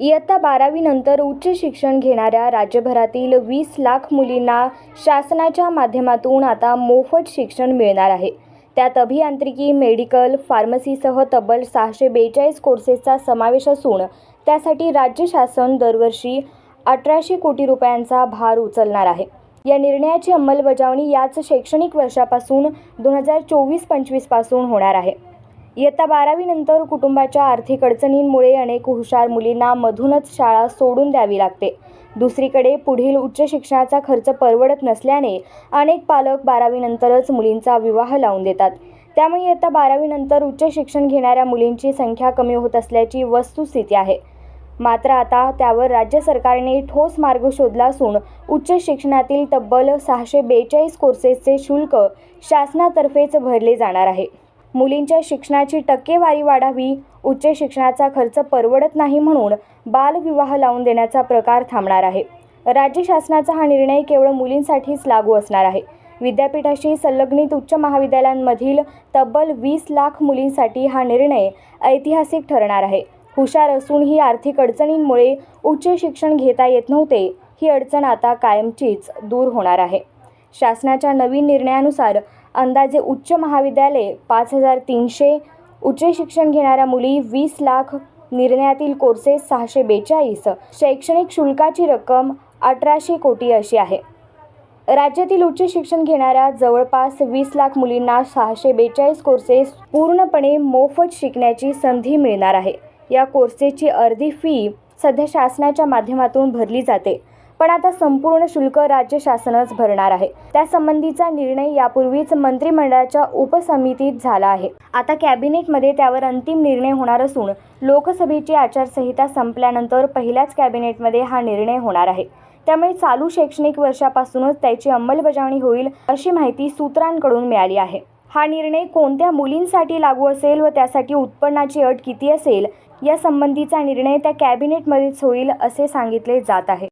इयत्ता बारावीनंतर उच्च शिक्षण घेणाऱ्या राज्यभरातील वीस लाख मुलींना शासनाच्या माध्यमातून आता मोफत शिक्षण मिळणार आहे. त्यात अभियांत्रिकी मेडिकल फार्मसीसह तब्बल सहाशे बेचाळीस कोर्सेसचा समावेश असून त्यासाठी राज्य शासन दरवर्षी अठराशे कोटी रुपयांचा भार उचलणार आहे. या निर्णयाची अंमलबजावणी याच शैक्षणिक वर्षापासून दोन हजार चोवीस पंचवीसपासून होणार आहे. इयत्ता बारावीनंतर कुटुंबाच्या आर्थिक अडचणींमुळे अनेक हुशार मुलींना मधूनच शाळा सोडून द्यावी लागते. दुसरीकडे पुढील उच्च शिक्षणाचा खर्च परवडत नसल्याने अनेक पालक बारावीनंतरच मुलींचा विवाह लावून देतात. त्यामुळे इयत्ता बारावीनंतर उच्च शिक्षण घेणाऱ्या मुलींची संख्या कमी होत असल्याची वस्तुस्थिती आहे. मात्र आता त्यावर राज्य सरकारने ठोस मार्ग शोधला असून उच्च शिक्षणातील तब्बल सहाशे बेचाळीस कोर्सेसचे शुल्क शासनातर्फेच भरले जाणार आहे. मुलींच्या शिक्षणाची टक्केवारी वाढावी उच्च शिक्षणाचा खर्च परवडत नाही म्हणून बालविवाह लावून देण्याचा प्रकार थांबणार आहे. राज्य शासनाचा हा निर्णय केवळ मुलींसाठीच लागू असणार आहे. विद्यापीठाशी संलग्नित उच्च महाविद्यालयांमधील तब्बल वीस लाख मुलींसाठी हा निर्णय ऐतिहासिक ठरणार आहे. हुशार असूनही आर्थिक अडचणींमुळे उच्च शिक्षण घेता येत नव्हते ही अडचण आता कायमचीच दूर होणार आहे. शासनाच्या नवीन निर्णयानुसार अंदाजे उच्च महाविद्यालये पाच हजार तीनशे उच्च शिक्षण घेणाऱ्या मुली वीस लाख निर्णयातील कोर्सेस सहाशे बेचाळीस. शैक्षणिक शुल्काची रक्कम अठराशे कोटी अशी आहे. राज्यातील उच्च शिक्षण घेणाऱ्या जवळपास वीस लाख मुलींना सहाशे बेचाळीस कोर्सेस पूर्णपणे मोफत शिकण्याची संधी मिळणार आहे. या कोर्सेसची अर्धी फी सध्या शासनाच्या माध्यमातून भरली जाते. पण आता संपूर्ण शुल्क राज्य शासनच भरणार आहे. त्यासंबंधीचा निर्णय यापूर्वीच मंत्रिमंडळाच्या उपसमितीत झाला आहे. आता कॅबिनेटमध्ये त्यावर अंतिम निर्णय होणार असून लोकसभेची आचारसंहिता संपल्यानंतर पहिल्याच कॅबिनेटमध्ये हा निर्णय होणार आहे. त्यामुळे चालू शैक्षणिक वर्षापासूनच त्याची अंमलबजावणी होईल अशी माहिती सूत्रांकडून मिळाली आहे. हा निर्णय कोणत्या मुलींसाठी लागू असेल व त्यासाठी उत्पन्नाची अट किती असेल या संबंधीचा निर्णय त्या कॅबिनेटमध्येच होईल असे सांगितले जात आहे.